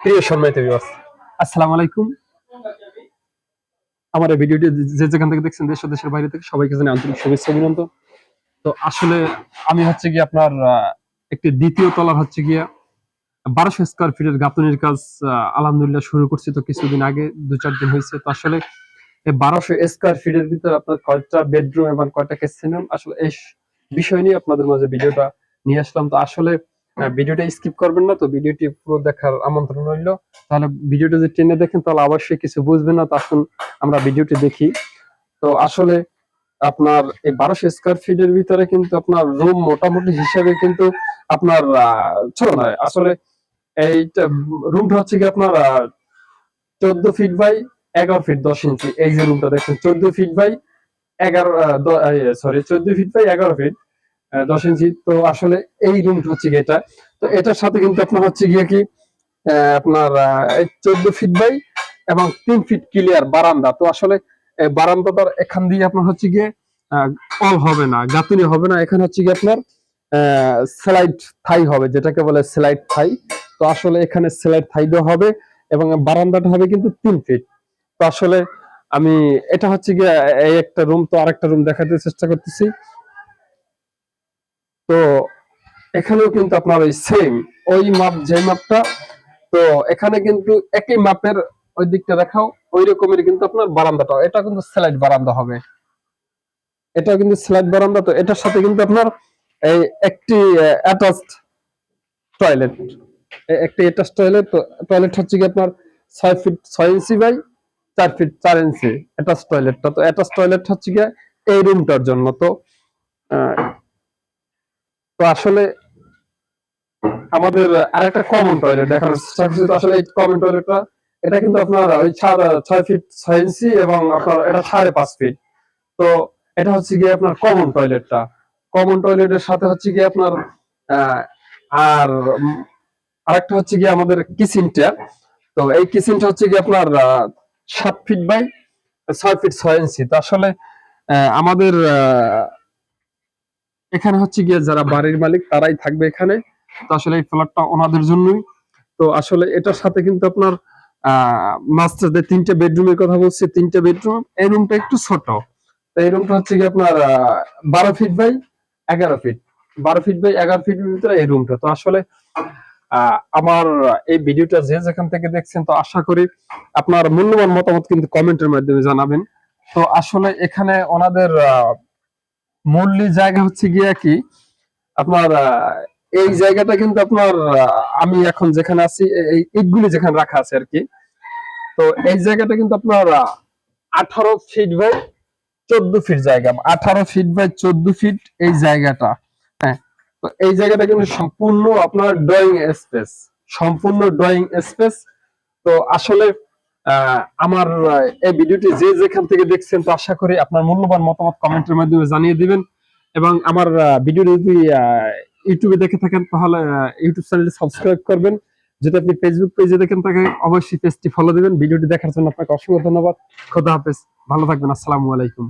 প্রিয় সম্মানিত ভিউয়ার্স আসসালামু আলাইকুম। আমার এই ভিডিওটি যে যেখান থেকে দেখছেন, দেশ দেশের বাইরে থেকে সবাইকে জানাই আন্তরিক শুভেচ্ছা অভিনন্দন। তো আসলে আমি হচ্ছে কি আপনার একটি দ্বিতীয় তলার হচ্ছে গিয়ে বারোশো স্কোয়ার ফিটের গাঁথনির কাজ আলহামদুলিল্লাহ শুরু করছি তো কিছুদিন আগে দু চার দিন হয়েছে। তো আসলে বারোশো স্কোয়ার ফিটের ভিতরে আপনার কয়টা বেডরুম এবং কয়টা কিচেন রুম আসলে এই বিষয় নিয়ে আপনাদের মাঝে ভিডিওটা নিয়ে আসলাম। তো আসলে ভিডিওটা স্কিপ করবেন না, তো ভিডিওটি পুরো দেখার আমন্ত্রণ রইল। তাহলে ভিডিওটা যদি টেনে দেখেন, তাহলে অবশ্যই কিছু বুঝবেন না, তো আসুন আমরা ভিডিওটি দেখি। তো আসলে আপনার এই বারোশো স্কোয়ার ফিটের ভিতরে কিন্তু আপনার রুম মোটামুটি হিসাবে কিন্তু আপনার ছোট নয়। আসলে এইটা রুমটা হচ্ছে কি আপনার চোদ্দ ফিট বাই এগারো ফিট দশ ইঞ্চি এই যে রুমটা দেখছেন চোদ্দ ফিট বাই এগারো সরি চোদ্দ ফিট বাই এগারো ফিট দশ ইঞ্চি। তো আসলে এই রুমটা হচ্ছে কি এটা। তো এটার সাথে কিন্তু আপনার হচ্ছে গিয়ে কি আপনার চোদ্দ ফিট বাই এবং তিন ফিট ক্লিয়ার বারান্দা। তো আসলে বারান্দাটার এখান দিয়ে আপনার হচ্ছে গিয়ে অল হবে না, গাঁথুনি হবে না। এখানে হচ্ছে গিয়ে আপনার স্লাইড থাই হবে, যেটাকে বলে স্লাইড থাই তো আসলে এখানে স্লাইড থাই দেওয়া হবে এবং বারান্দাটা হবে কিন্তু তিন ফিট তো আসলে আমি, এটা হচ্ছে গিয়ে এই একটা রুম তো আরেকটা রুম দেখাতে চেষ্টা করতেছি। তো এখানেও কিন্তু আপনার ওই সেম ওই মাপ যে মাপটা তো এখানে কিন্তু একই মাপের ওই দিকটা দেখাও, ওই রকমের কিন্তু আপনার বারান্দাটা, এটা কিন্তু স্লাইড বারান্দা হবে। এটা কিন্তু স্লাইড বারান্দা, তো এটার সাথে কিন্তু আপনার এই একটি অ্যাটাচড টয়লেট একটি অ্যাটাচ টয়লেট তো টয়লেট হচ্ছে কি আপনার ছয় ফিট ছয় ইঞ্চি বাই চার ফিট চার ইঞ্চি অ্যাটাচ টয়লেটটা তো অ্যাটাচ টয়লেট হচ্ছে গিয়ে এই রুমটার জন্য, তো তো আসলে আমাদের আরেকটা কমন টয়লেট তো আসলে এই কমন টয়লেটটা এটা কিন্তু আপনার ওই ছয় ফিট ছয় ইঞ্চি এবং আপনার এটা সাড়ে পাঁচ ফিট তো এটা হচ্ছে গিয়ে আপনার কমন টয়লেটটা কমন টয়লেটের সাথে হচ্ছে গিয়ে আপনার আর আরেকটা হচ্ছে গিয়ে আমাদের কিচেনটা তো এই কিচেনটা হচ্ছে গিয়ে আপনার সাত ফিট বাই ছয় ফিট ছয় ইঞ্চি তো আসলে আমাদের এখানে হচ্ছে গিয়ে যারা বাড়ির মালিক তারাই থাকবে এখানে। তো আসলে এই ফ্ল্যাটটা ওনাদের জন্যই। তো আসলে এটার সাথে কিন্তু আপনার মাস্টার যে তিনটে বেডরুমের কথা বলছি তিনটে বেডরুম এই রুমটা একটু ছোট। এই রুমটা হচ্ছে কি আপনার বারো ফিট বাই এগারো ফিট বারো ফিট বাই এগারো ফিটের ভিতরে এই রুমটা তো আসলে আহ, আমার এই ভিডিওটা যে যেখান থেকে দেখছেন তো আশা করি আপনার মূল্যবান মতামত কিন্তু কমেন্টের মাধ্যমে জানাবেন। তো আসলে এখানে ওনাদের আহ, মূল্যি জায়গা হচ্ছে গিয়ে কি? আপনার এই জায়গাটা কিন্তু আপনার আমি এখন যেখানে আছি এ- এই ইটগুলি যেখানে রাখা আছে আর কি। তো এই জায়গাটা কিন্তু আপনার আঠারো ফিট বাই চোদ্দ ফিট জায়গা। আঠারো ফিট বাই চোদ্দ ফিট এই জায়গাটা। হ্যাঁ তো এই জায়গাটা কিন্তু সম্পূর্ণ আপনার ড্রয়িং স্পেস সম্পূর্ণ ড্রয়িং স্পেস তো আসলে আমার এই ভিডিওটি যে যেখান থেকে দেখছেন, তো আশা করি আপনার মূল্যবান মতামত কমেন্টের মাধ্যমে জানিয়ে দিবেন। এবং আমার ভিডিও যদি ইউটিউবে দেখে থাকেন, তাহলে ইউটিউব চ্যানেলটি সাবস্ক্রাইব করবেন। যদি আপনি ফেসবুক পেজে দেখেন, তাকে অবশ্যই পেজটি ফলো দিবেন। ভিডিওটি দেখার জন্য আপনাকে অসংখ্য ধন্যবাদ। খোদা হাফেজ। ভালো থাকবেন। আসসালামু আলাইকুম।